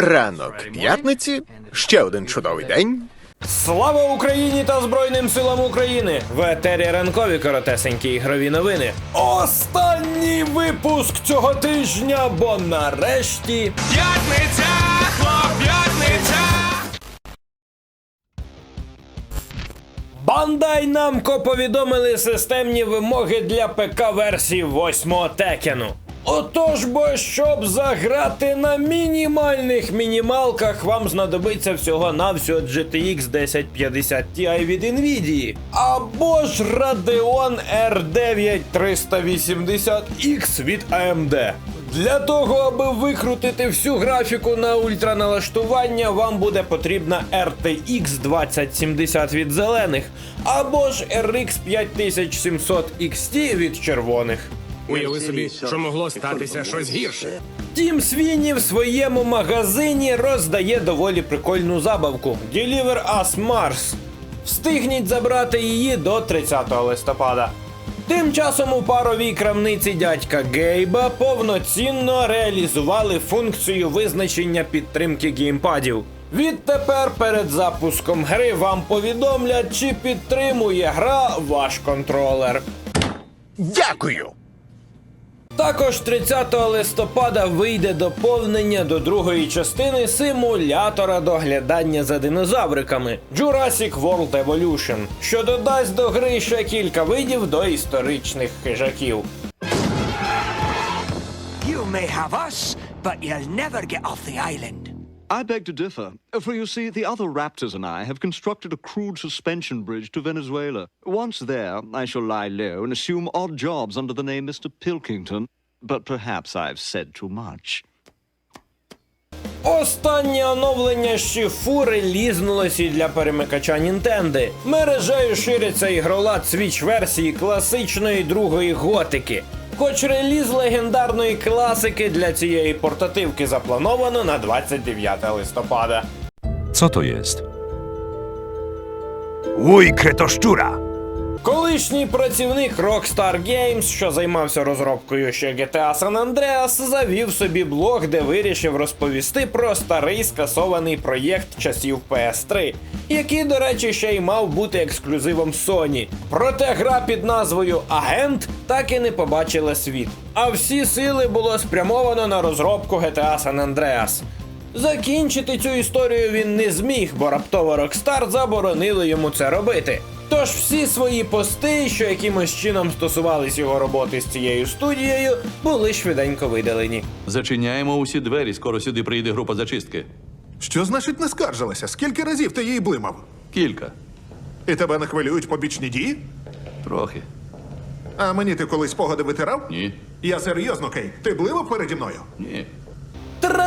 Ранок п'ятниці, ще один чудовий день. Слава Україні та Збройним силам України! В етері ранкові коротесенькі ігрові новини. Останній випуск цього тижня, бо нарешті П'ятниця, п'ятниця! Бандай Намко повідомили системні вимоги для ПК версії 8 Текену. Отож, бо щоб заграти на мінімальних мінімалках, вам знадобиться всього навсього GTX 1050 Ti від Nvidia. Або ж Radeon R9 380X від AMD. Для того, аби викрутити всю графіку на ультраналаштування, вам буде потрібна RTX 2070 від зелених, або ж RX 5700 XT від червоних. Уяви собі, що могло статися щось гірше. Тім Свіні в своєму магазині роздає доволі прикольну забавку Deliver Us Mars. Встигніть забрати її до 30 листопада. Тим часом у паровій крамниці дядька Гейба повноцінно реалізували функцію визначення підтримки геймпадів. Відтепер перед запуском гри вам повідомлять, чи підтримує гра ваш контролер. Дякую! Також 30 листопада вийде доповнення до другої частини симулятора доглядання за динозавриками Jurassic World Evolution, що додасть до гри ще кілька видів до історичних хижаків. You may have us, but you'll never get off the island. I beg to differ, for you see, the other raptors and I have constructed a crude suspension bridge to Venezuela. Once there, I shall lie low and assume odd jobs under the name Mr. Pilkington, but perhaps I've said too much. Останнє оновлення шифури лізнулось і для перемикача Нінтенди. Мережею шириться ігролад свіч версії класичної другої готики. Хоч реліз легендарної класики для цієї портативки заплановано на 29 листопада. Co to jest? Уй, критощура! Колишній працівник Rockstar Games, що займався розробкою ще GTA San Andreas, завів собі блог, де вирішив розповісти про старий скасований проєкт часів PS3, який, до речі, ще й мав бути ексклюзивом Sony. Проте гра під назвою Агент так і не побачила світ. А всі сили було спрямовано на розробку GTA San Andreas. Закінчити цю історію він не зміг, бо раптово Rockstar заборонили йому це робити. Тож всі свої пости, що якимось чином стосувались його роботи з цією студією, були швиденько видалені. Зачиняємо усі двері, скоро сюди прийде група зачистки. Що значить не скаржилася? Скільки разів ти її блимав? Кілька. І тебе не хвилюють побічні дії? Трохи. А мені ти колись спогади витирав? Ні. Я серйозно, Кей. Ти блимав переді мною? Ні.